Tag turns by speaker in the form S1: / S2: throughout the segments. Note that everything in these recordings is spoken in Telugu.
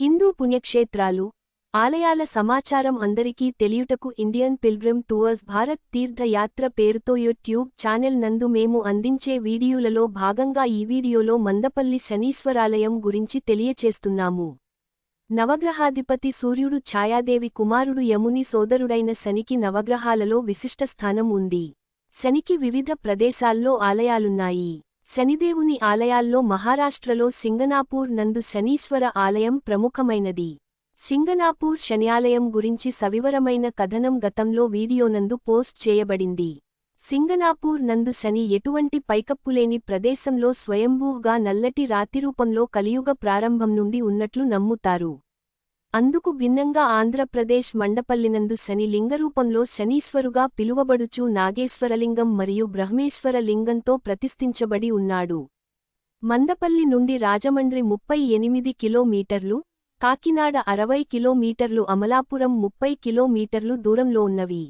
S1: హిందూ పుణ్యక్షేత్రాలు ఆలయాల సమాచారం అందరికీ తెలియుటకు ఇండియన్ పిల్గ్రిమ్ టూర్స్ భారత్ తీర్థయాత్ర పేరుతో యూట్యూబ్ ఛానెల్ నందు మేము అందించే వీడియోలలో భాగంగా ఈ వీడియోలో మందపల్లి శనీశ్వరాలయం గురించి తెలియచేస్తున్నాము. నవగ్రహాధిపతి సూర్యుడు ఛాయాదేవి కుమారుడు యముని సోదరుడైన శనికి నవగ్రహాలలో విశిష్ట స్థానం ఉంది. శనికి వివిధ ప్రదేశాల్లో ఆలయాలున్నాయి. శనిదేవుని ఆలయాల్లో మహారాష్ట్రలో సింగనాపూర్ నందు శనీశ్వర ఆలయం ప్రముఖమైనది. సింగనాపూర్ శనియాలయం గురించి సవివరమైన కథనం గతంలో వీడియోనందు పోస్ట్ చేయబడింది. సింగనాపూర్ నందు శని ఎటువంటి పైకప్పులేని ప్రదేశంలో స్వయంభూగా నల్లటి రాతిరూపంలో కలియుగ ప్రారంభం నుండి ఉన్నట్లు నమ్ముతారు. అందుకు భిన్నంగా ఆంధ్రప్రదేశ్ మండపల్లినందు శని లింగరూపంలో శనీశ్వరుగా పిలువబడుచు నాగేశ్వరలింగం మరియు బ్రహ్మేశ్వర లింగంతో ప్రతిష్ఠించబడి ఉన్నాడు. మందపల్లి నుండి రాజమండ్రి ముప్పై ఎనిమిది కిలోమీటర్లు కాకినాడ అరవై కిలోమీటర్లు అమలాపురం ముప్పై కిలోమీటర్లు దూరంలో ఉన్నవి.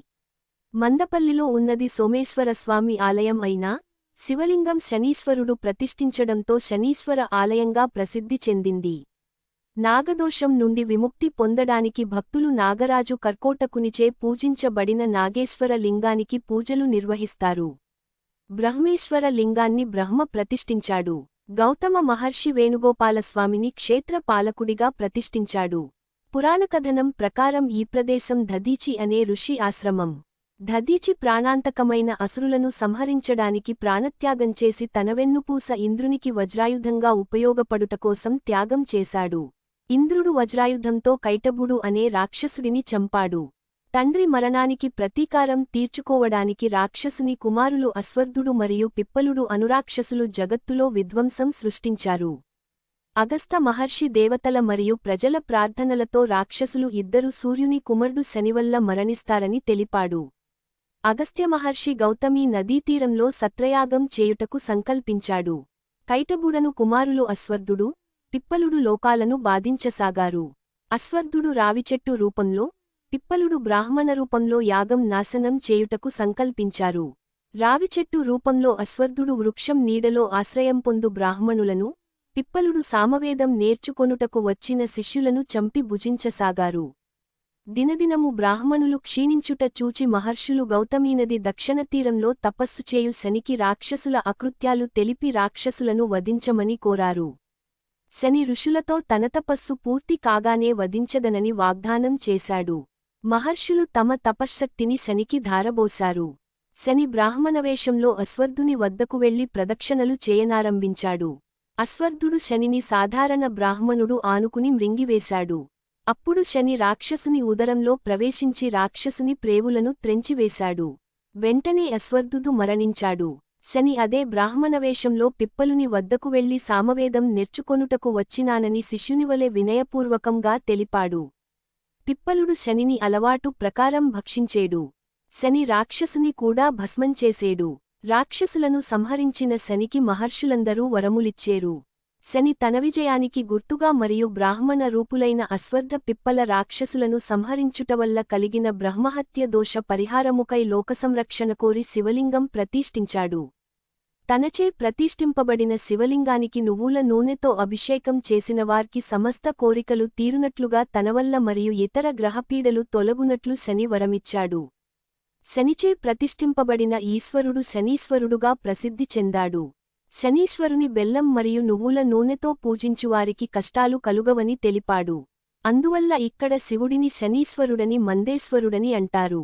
S1: మందపల్లిలో ఉన్నది సోమేశ్వరస్వామి ఆలయం అయినా శివలింగం శనీశ్వరుడు ప్రతిష్ఠించడంతో శనీశ్వర ఆలయంగా ప్రసిద్ధి చెందింది. నాగదోషం నుండి విముక్తి పొందడానికి భక్తులు నాగరాజు కర్కోటకునిచే పూజించబడిన నాగేశ్వర లింగానికి పూజలు నిర్వహిస్తారు. బ్రహ్మేశ్వర లింగాన్ని బ్రహ్మ ప్రతిష్ఠించాడు. గౌతమ మహర్షి వేణుగోపాలస్వామిని క్షేత్ర పాలకుడిగా ప్రతిష్ఠించాడు. పురాణకథనం ప్రకారం ఈ ప్రదేశం ధదీచి అనే ఋషి ఆశ్రమం. ధదీచి ప్రాణాంతకమైన అసురులను సంహరించడానికి ప్రాణత్యాగం చేసి తనవెన్నుపూస ఇంద్రునికి వజ్రాయుధంగా ఉపయోగపడుటకోసం త్యాగం చేశాడు. ఇంద్రుడు వజ్రాయుధంతో కైటబుడు అనే రాక్షసుడిని చంపాడు. తండ్రి మరణానికి ప్రతీకారం తీర్చుకోవడానికి రాక్షసుని కుమారులు అశ్వర్ధుడు మరియు పిప్పలుడు అనురాక్షసులు జగత్తులో విధ్వంసం సృష్టించారు. అగస్త మహర్షి దేవతల మరియు ప్రజల ప్రార్థనలతో రాక్షసులు ఇద్దరు సూర్యుని కుమరుడు శనివల్ల మరణిస్తారని తెలిపాడు. అగస్త్య మహర్షి గౌతమీ నదీతీరంలో సత్రయాగం చేయుటకు సంకల్పించాడు. కైటబుడను కుమారులు అశ్వర్ధుడు పిప్పలుడు లోకాలను బాధించసాగారు. అశ్వర్ధుడు రావిచెట్టు రూపంలో పిప్పలుడు బ్రాహ్మణ రూపంలో యాగం నాశనం చేయుటకు సంకల్పించారు. రావిచెట్టు రూపంలో అశ్వర్ధుడు వృక్షం నీడలో ఆశ్రయం పొందు బ్రాహ్మణులను పిప్పలుడు సామవేదం నేర్చుకొనుటకు వచ్చిన శిష్యులను చంపి భుజించసాగారు. దినదినము బ్రాహ్మణులు క్షీణించుట చూచి మహర్షులు గౌతమీనది దక్షిణతీరంలో తపస్సు చేయు శనికి రాక్షసుల అకృత్యాలు తెలిపి రాక్షసులను వధించమని కోరారు. శని ఋషులతో తన తపస్సు పూర్తి కాగానే వధించదనని వాగ్దానం చేశాడు. మహర్షులు తమ తపశ్శక్తిని శనికి ధారబోశారు. శని బ్రాహ్మణవేషంలో అశ్వర్ధుని వద్దకు వెళ్ళి ప్రదక్షిణలు చేయనారంభించాడు. అశ్వర్ధుడు శనిని సాధారణ బ్రాహ్మణుడు ఆనుకుని మృంగివేశాడు. అప్పుడు శని రాక్షసుని ఉదరంలో ప్రవేశించి రాక్షసుని ప్రేవులను త్రెంచివేశాడు. వెంటనే అశ్వర్ధుడు మరణించాడు. శని అదే బ్రాహ్మణవేషంలో పిప్పలుని వద్దకు వెళ్ళి సామవేదం నెర్చుకొనుటకు వచ్చినానని శిష్యునివలె వినయపూర్వకంగా తెలిపాడు. పిప్పలుడు శనిని అలవాటు ప్రకారం భక్షించేడు. శని రాక్షసుని కూడా భస్మంచేసేడు. రాక్షసులను సంహరించిన శనికి మహర్షులందరూ వరములిచ్చేరు. శని తన విజయానికి గుర్తుగా మరియు బ్రాహ్మణ రూపులైన అశ్వర్ధ పిప్పల రాక్షసులను సంహరించుటవల్ల కలిగిన బ్రహ్మహత్య దోష పరిహారముకై లోకసంరక్షణ కోరి శివలింగం ప్రతిష్ఠించాడు. తనచే ప్రతిష్ఠింపబడిన శివలింగానికి నువ్వుల నూనెతో అభిషేకం చేసిన వారికి సమస్త కోరికలు తీరునట్లుగా తనవల్ల మరియు ఇతర గ్రహపీడలు తొలగునట్లు శని వరమిచ్చాడు. శనిచే ప్రతిష్ఠింపబడిన ఈశ్వరుడు శనీశ్వరుడుగా ప్రసిద్ధి చెందాడు. శనీశ్వరుని బెల్లం మరియు నువ్వుల నూనెతో పూజించువారికి కష్టాలు కలుగవని తెలిపాడు. అందువల్ల ఇక్కడ శివుడిని శనీశ్వరుడని మందేశ్వరుడని అంటారు.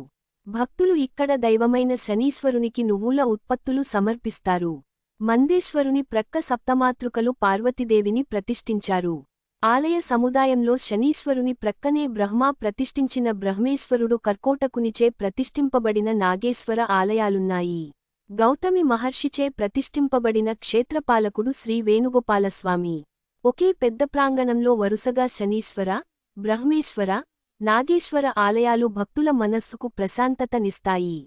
S1: భక్తులు ఇక్కడ దైవమైన శనీశ్వరునికి నువ్వుల ఉత్పత్తులు సమర్పిస్తారు. మందేశ్వరుని ప్రక్క సప్తమాతృకలు పార్వతీదేవిని ప్రతిష్ఠించారు. ఆలయ సముదాయంలో శనీశ్వరుని ప్రక్కనే బ్రహ్మ ప్రతిష్ఠించిన బ్రహ్మేశ్వరుడు కర్కోటకునిచే ప్రతిష్ఠింపబడిన నాగేశ్వర ఆలయాలున్నాయి. గౌతమి మహర్షిచే ప్రతిష్ఠింపబడిన క్షేత్రపాలకుడు శ్రీ వేణుగోపాలస్వామి. ఒకే పెద్ద ప్రాంగణంలో వరుసగా శనీశ్వర బ్రహ్మేశ్వర నాగేశ్వర ఆలయాలు భక్తుల మనస్సుకు ప్రశాంతతనిస్తాయి.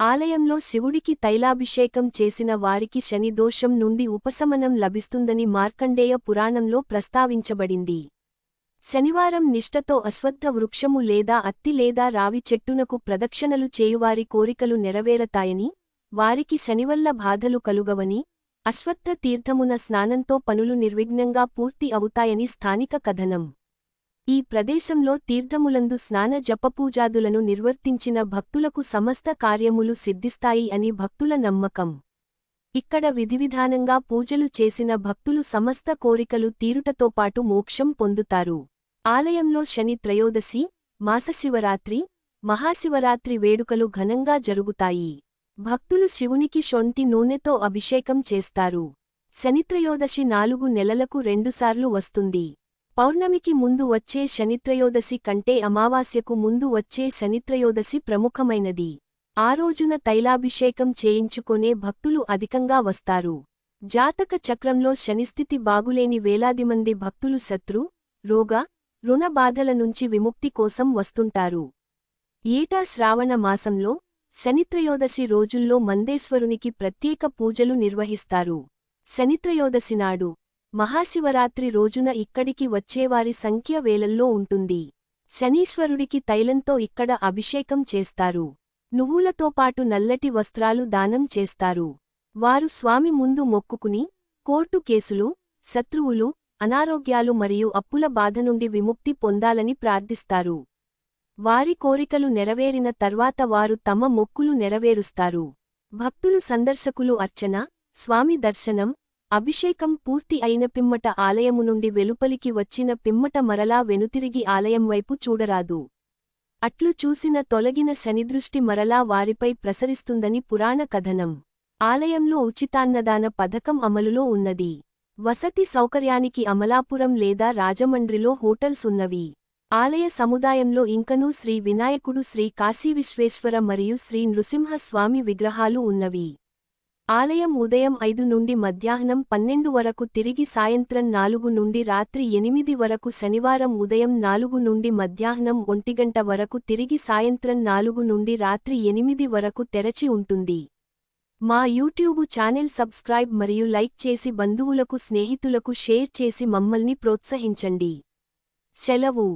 S1: ఆలయంలో శివుడికి తైలాభిషేకం చేసిన వారికి శనిదోషం నుండి ఉపశమనం లభిస్తుందని మార్కండేయ పురాణంలో ప్రస్తావించబడింది. శనివారం నిష్టతో అశ్వత్థ వృక్షము లేదా అత్తి లేదా రావి చెట్టునకు ప్రదక్షిణలు చేయువారి కోరికలు నెరవేరతాయని వారికి శనివల్ల బాధలు కలుగవని అశ్వత్థ తీర్థమున స్నానంతో పనులు నిర్విఘ్నంగా పూర్తి అవుతాయని స్థానిక కథనం. ఈ ప్రదేశంలో తీర్థములందు స్నాన జపపూజాదులను నిర్వర్తించిన భక్తులకు సమస్త కార్యములు సిద్ధిస్తాయి అని భక్తుల నమ్మకం. ఇక్కడ విధివిధానంగా పూజలు చేసిన భక్తులు సమస్త కోరికలు తీరుటతో పాటు మోక్షం పొందుతారు. ఆలయంలో శని త్రయోదశి మాసశివరాత్రి మహాశివరాత్రి వేడుకలు ఘనంగా జరుగుతాయి. భక్తులు శివునికి షొంటి నూనెతో అభిషేకం చేస్తారు. శనిత్రయోదశి నాలుగు నెలలకు రెండుసార్లు వస్తుంది. పౌర్ణమికి ముందు వచ్చే శనిత్రయోదశి కంటే అమావాస్యకు ముందు వచ్చే శనిత్రయోదశి ప్రముఖమైనది. ఆ రోజున తైలాభిషేకం చేయించుకొనే భక్తులు అధికంగా వస్తారు. జాతక చక్రంలో శనిస్థితి బాగులేని వేలాది మంది భక్తులు శత్రు రోగ రుణ బాధల నుంచి విముక్తి కోసం వస్తుంటారు. ఏటా శ్రావణ మాసంలో శనిత్రయోదశి రోజుల్లో మందేశ్వరునికి ప్రత్యేక పూజలు నిర్వహిస్తారు. శనిత్రయోదశి నాడు మహాశివరాత్రి రోజున ఇక్కడికి వచ్చేవారి సంఖ్య వేలల్లో ఉంటుంది. శనీశ్వరుడికి తైలంతో ఇక్కడ అభిషేకం చేస్తారు. నువ్వులతో పాటు నల్లటి వస్త్రాలు దానం చేస్తారు. వారు స్వామి ముందు మొక్కుకుని కోర్టు కేసులు శత్రువులు అనారోగ్యాలు మరియు అప్పుల బాధ నుండి విముక్తి పొందాలని ప్రార్థిస్తారు. వారి కోరికలు నెరవేరిన తర్వాత వారు తమ మొక్కులు నెరవేరుస్తారు. భక్తులు సందర్శకులు అర్చన స్వామి దర్శనం అభిషేకం పూర్తి అయిన పిమ్మట ఆలయము నుండి వెలుపలికి వచ్చిన పిమ్మట మరలా వెనుతిరిగి ఆలయం వైపు చూడరాదు. అట్లు చూసిన తొలగిన శనిదృష్టి మరలా వారిపై ప్రసరిస్తుందని పురాణ కథనం. ఆలయంలో ఉచితాన్నదాన పథకం అమలులో ఉన్నది. వసతి సౌకర్యానికి అమలాపురం లేదా రాజమండ్రిలో హోటల్స్ ఉన్నవి. ఆలయ సముదాయంలో ఇంకనూ శ్రీ వినాయకుడు శ్రీ కాశీవిశ్వేశ్వర మరియు శ్రీ నృసింహస్వామి విగ్రహాలు ఉన్నవి. ఆలయం ఉదయం ఐదు నుండి మధ్యాహ్నం పన్నెండు వరకు తిరిగి సాయంత్రం నాలుగు నుండి రాత్రి ఎనిమిది వరకు శనివారం ఉదయం నాలుగు నుండి మధ్యాహ్నం ఒంటిగంట వరకు తిరిగి సాయంత్రం నాలుగు నుండి రాత్రి ఎనిమిది వరకు తెరచి ఉంటుంది. మా యూట్యూబు ఛానెల్ సబ్స్క్రైబ్ మరియు లైక్ చేసి బంధువులకు స్నేహితులకు షేర్ చేసి మమ్మల్ని ప్రోత్సహించండి. సెలవు.